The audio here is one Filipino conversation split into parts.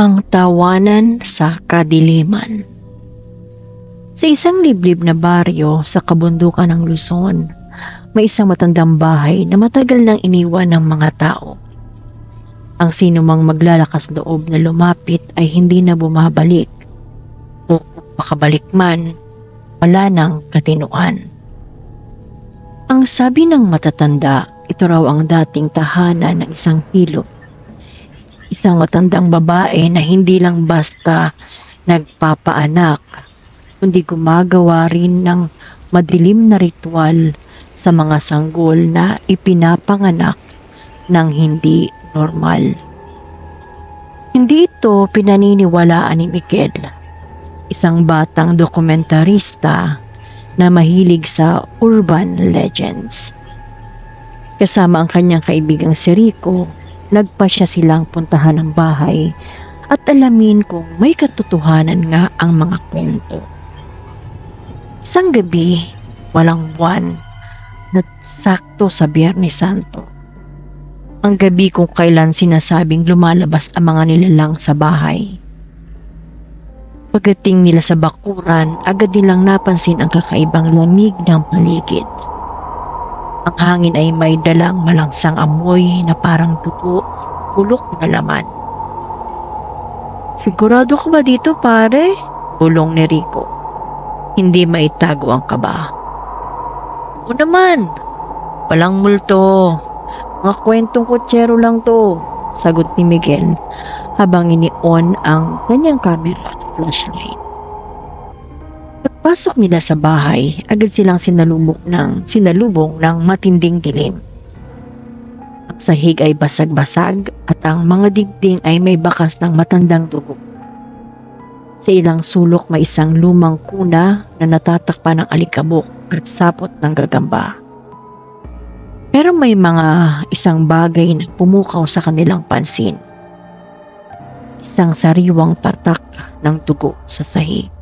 Ang tawanan sa kadiliman. Sa isang liblib na baryo sa kabundukan ng Luzon, may isang matandang bahay na matagal nang iniwan ng mga tao. Ang sino mang maglalakas loob na lumapit ay hindi na bumabalik. O kung makabalik man, wala nang katinuan. Ang sabi ng matatanda, ito raw ang dating tahanan ng isang hilo isang matandang babae na hindi lang basta nagpapaanak, kundi gumagawa rin ng madilim na ritual sa mga sanggol na ipinapanganak ng hindi normal. Hindi ito pinaniniwalaan ni Miguel, isang batang dokumentarista na mahilig sa urban legends. Kasama ang kanyang kaibigang si Rico, nagpa siya silang puntahan ng bahay at alamin kung may katotohanan nga ang mga kwento. Isang gabi, walang buwan, at sakto sa Biyernes Santo. Ang gabi kung kailan sinasabing lumalabas ang mga nilalang sa bahay. Pagdating nila sa bakuran, agad nilang napansin ang kakaibang lamig ng paligid. Ang hangin ay may dalang malangsang amoy na parang dugo, pulok na laman. Sigurado ka ba dito pare? Bulong ni Rico. Hindi maitago ang kaba. O naman, walang multo. Mga kwentong kutsero lang to, sagot ni Miguel habang ini-on ang kanyang camera at flashlight. Pagpasok nila sa bahay, agad silang sinalubong ng, sinalubong ng matinding dilim. Ang sahig ay basag-basag at ang mga dingding ay may bakas ng matandang dugo. Sa ilang sulok may isang lumang kuna na natatakpan ng alikabok at sapot ng gagamba. Pero may mga isang bagay na pumukaw sa kanilang pansin. Isang sariwang patak ng dugo sa sahig.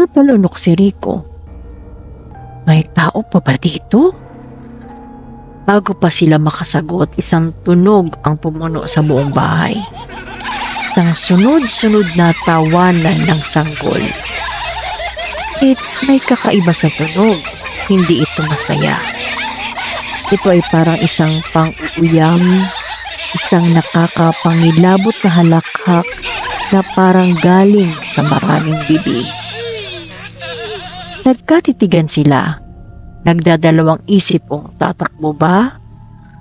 Napalunok si Rico. May tao pa ba dito? Bago pa sila makasagot, isang tunog ang pumuno sa buong bahay. Isang sunod-sunod na tawanan ng sanggol. It may kakaiba sa tunog, hindi ito masaya. Ito ay parang isang pang-uuyam, isang nakakapangilabot na halakhak na parang galing sa maraming bibig. Nagkatitigan sila. Nagdadalawang isip kung tatakbo ba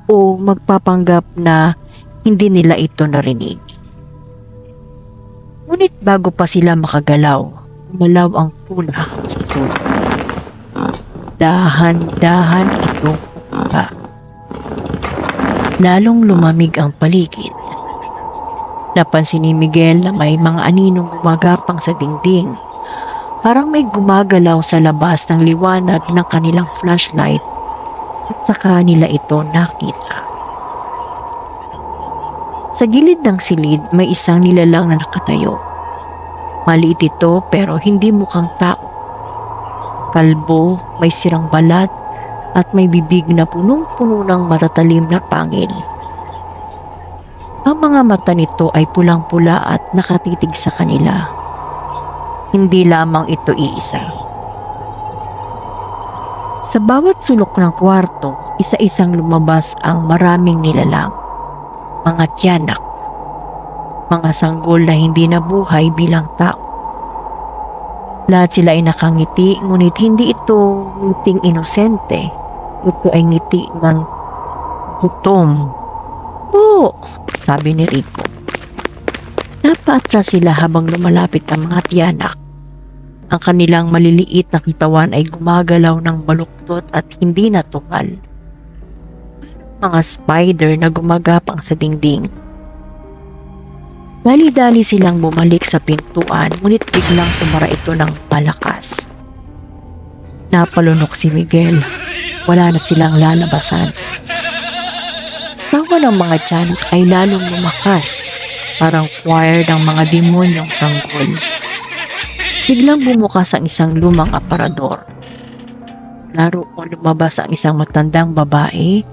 o magpapanggap na hindi nila ito narinig. Ngunit bago pa sila makagalaw, umalaw ang tula sa sulat. Dahan-dahan itong pumunta. Lalong lumamig ang paligid. Napansin ni Miguel na may mga aninong gumagapang sa dingding Parang may gumagalaw sa labas ng liwanag ng kanilang flashlight at saka nila ito nakita. Sa gilid ng silid may isang nilalang na nakatayo. Maliit ito pero hindi mukhang tao. Kalbo, may sirang balat at may bibig na punong-puno ng matatalim na pangil. Ang mga mata nito ay pulang-pula at nakatitig sa kanila. Hindi lamang ito iisa. Sa bawat sulok ng kwarto, isa-isang lumabas ang maraming nilalang. Mga tiyanak. Mga sanggol na hindi nabuhay bilang tao. Lahat sila ay nakangiti, ngunit hindi ito ngiting inosente. Ito ay ngiti ng gutom. Oo, sabi ni Rico. Napaatras sila habang lumalapit ang mga tiyanak. Ang kanilang maliliit na kitawan ay gumagalaw ng baluktot at hindi natumal. Mga spider na gumagapang sa dingding. Dali-dali silang bumalik sa pintuan ngunit biglang sumara ito ng palakas. Napalunok si Miguel. Wala na silang lalabasan. Tawa ng mga tiyanak ay lalong lumakas parang choir ng mga demonyong sanggol. Biglang bumukas ang isang lumang aparador. Naroon lumabas ang isang matandang babae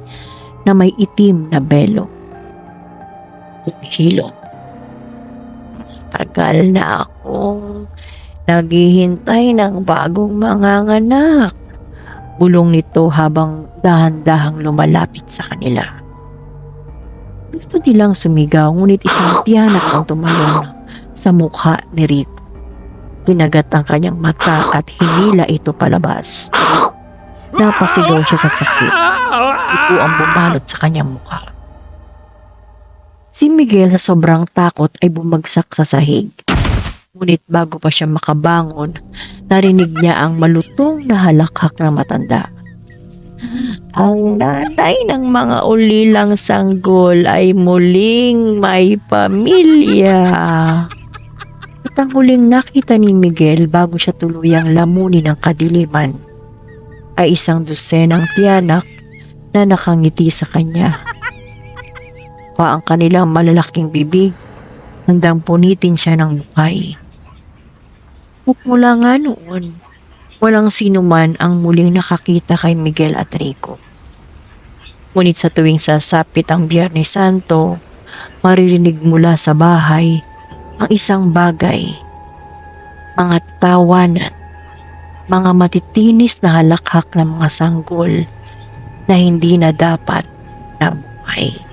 na may itim na belo. Hilo. Matagal na akong naghihintay ng bagong manganganak. Bulong nito habang dahan-dahang lumalapit sa kanila. Gusto nilang sumigaw ngunit isang tiyanak ang tumalon sa mukha ni Rick. Pinagat ang kanyang mata at hinila ito palabas. Napasigaw siya sa sakit. Ito ang bumalot sa kanyang mukha. Si Miguel sa sobrang takot ay bumagsak sa sahig. Ngunit bago pa siya makabangon, narinig niya ang malutong na halakhak na matanda. Ang nanay ng mga ulilang sanggol ay muling may pamilya. At ang huling nakita ni Miguel bago siya tuluyang lamunin ng kadiliman ay isang dosenang tiyanak na nakangiti sa kanya. Pa ang kanilang malalaking bibig, handang punitin siya ng buhay. At mula nga noon, walang sino man ang muling nakakita kay Miguel at Rico. Ngunit sa tuwing sasapit ang Biyernes Santo, maririnig mula sa bahay ang isang bagay, mga tawanan, mga matitinis na halakhak ng mga sanggol na hindi na dapat na buhay.